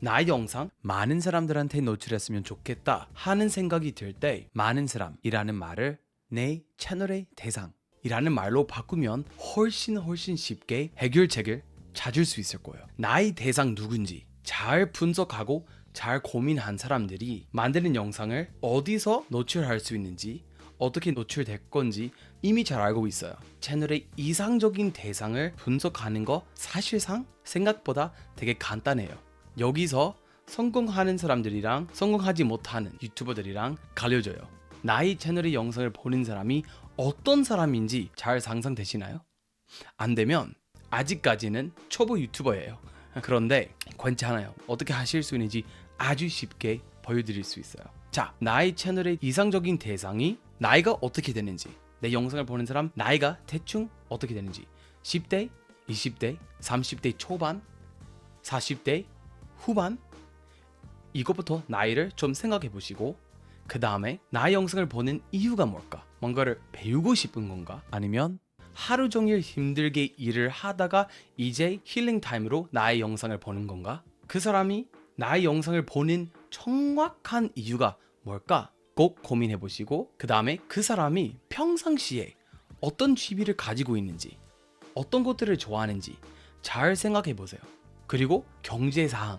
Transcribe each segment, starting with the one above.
나의 영상 많은 사람들한테 노출했으면 좋겠다 하는 생각이 들 때 많은 사람이라는 말을 내 채널의 대상 이라는 말로 바꾸면 훨씬 훨씬 쉽게 해결책을 찾을 수 있을 거예요. 나의 대상 누군지 잘 분석하고 잘 고민한 사람들이 만드는 영상을 어디서 노출할 수 있는지 어떻게 노출될 건지 이미 잘 알고 있어요. 채널의 이상적인 대상을 분석하는 거 사실상 생각보다 되게 간단해요. 여기서 성공하는 사람들이랑 성공하지 못하는 유튜버들이랑 갈려져요. 나의 채널의 영상을 보는 사람이 어떤 사람인지 잘 상상되시나요? 안 되면 아직까지는 초보 유튜버예요. 그런데 괜찮아요. 어떻게 하실 수 있는지 아주 쉽게 보여드릴 수 있어요. 자, 나의 채널의 이상적인 대상이 나이가 어떻게 되는지, 내 영상을 보는 사람 나이가 대충 어떻게 되는지, 10대, 20대, 30대 초반, 40대 후반 이것부터 나이를 좀 생각해 보시고 그 다음에 나의 영상을 보는 이유가 뭘까? 뭔가를 배우고 싶은 건가? 아니면 하루 종일 힘들게 일을 하다가 이제 힐링 타임으로 나의 영상을 보는 건가? 그 사람이 나의 영상을 보는 정확한 이유가 뭘까? 꼭 고민해 보시고 그 다음에 그 사람이 평상시에 어떤 취미를 가지고 있는지 어떤 것들을 좋아하는지 잘 생각해 보세요. 그리고 경제 사항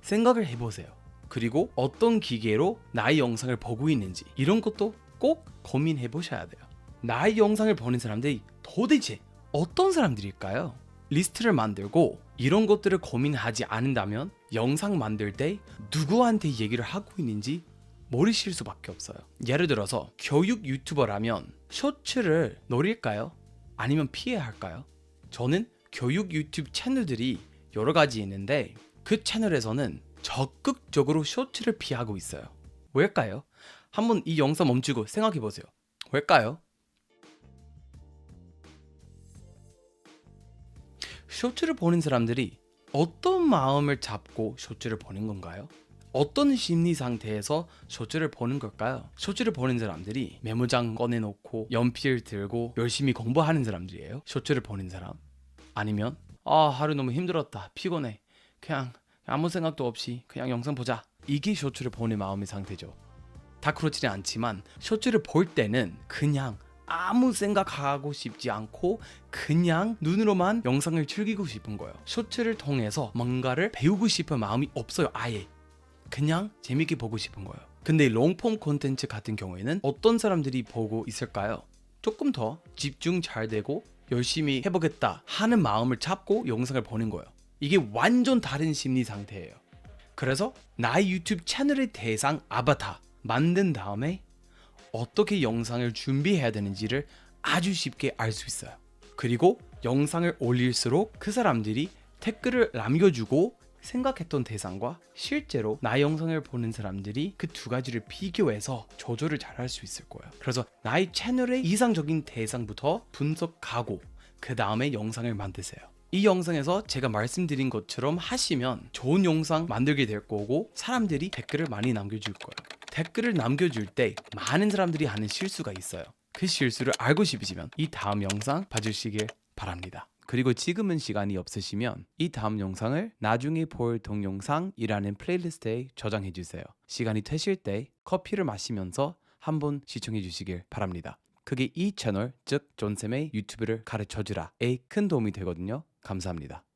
생각을 해 보세요. 그리고 어떤 기계로 나의 영상을 보고 있는지 이런 것도 꼭 고민해 보셔야 돼요. 나의 영상을 보는 사람들이 도대체 어떤 사람들일까요? 리스트를 만들고 이런 것들을 고민하지 않는다면 영상 만들 때 누구한테 얘기를 하고 있는지 모르실 수밖에 없어요. 예를 들어서 교육 유튜버라면 쇼츠를 노릴까요? 아니면 피해야 할까요? 저는 교육 유튜브 채널들이 여러 가지 있는데 그 채널에서는 적극적으로 쇼츠를 피하고 있어요. 왜일까요? 한번 이 영상 멈추고 생각해 보세요. 왜일까요? 쇼츠를 보는 사람들이 어떤 마음을 잡고 쇼츠를 보는 건가요? 어떤 심리 상태에서 쇼츠를 보는 걸까요? 쇼츠를 보는 사람들이 메모장 꺼내놓고 연필 들고 열심히 공부하는 사람들이에요. 쇼츠를 보는 사람 아니면 아 하루 너무 힘들었다 피곤해 그냥 아무 생각도 없이 그냥 영상 보자 이게 쇼츠를 보는 마음의 상태죠. 다 그렇지는 않지만 쇼츠를 볼 때는 그냥 아무 생각하고 싶지 않고 그냥 눈으로만 영상을 즐기고 싶은 거예요. 쇼츠를 통해서 뭔가를 배우고 싶은 마음이 없어요. 아예. 그냥 재밌게 보고 싶은 거예요. 근데 롱폼 콘텐츠 같은 경우에는 어떤 사람들이 보고 있을까요? 조금 더 집중 잘 되고 열심히 해보겠다 하는 마음을 잡고 영상을 보는 거예요. 이게 완전 다른 심리 상태예요. 그래서 나의 유튜브 채널의 대상 아바타 만든 다음에 어떻게 영상을 준비해야 되는지를 아주 쉽게 알 수 있어요. 그리고 영상을 올릴수록 그 사람들이 댓글을 남겨주고 생각했던 대상과 실제로 나의 영상을 보는 사람들이 그 두 가지를 비교해서 조절을 잘 할 수 있을 거예요. 그래서 나의 채널의 이상적인 대상부터 분석하고 그 다음에 영상을 만드세요. 이 영상에서 제가 말씀드린 것처럼 하시면 좋은 영상 만들게 될 거고 사람들이 댓글을 많이 남겨줄 거예요. 댓글을 남겨줄 때 많은 사람들이 하는 실수가 있어요. 그 실수를 알고 싶으시면 이 다음 영상 봐주시길 바랍니다. 그리고 지금은 시간이 없으시면 이 다음 영상을 나중에 볼 동영상이라는 플레이리스트에 저장해 주세요. 시간이 되실 때 커피를 마시면서 한번 시청해 주시길 바랍니다. 그게 이 채널 즉 존쌤의 유튜브를 가르쳐 주라에 큰 도움이 되거든요. 감사합니다.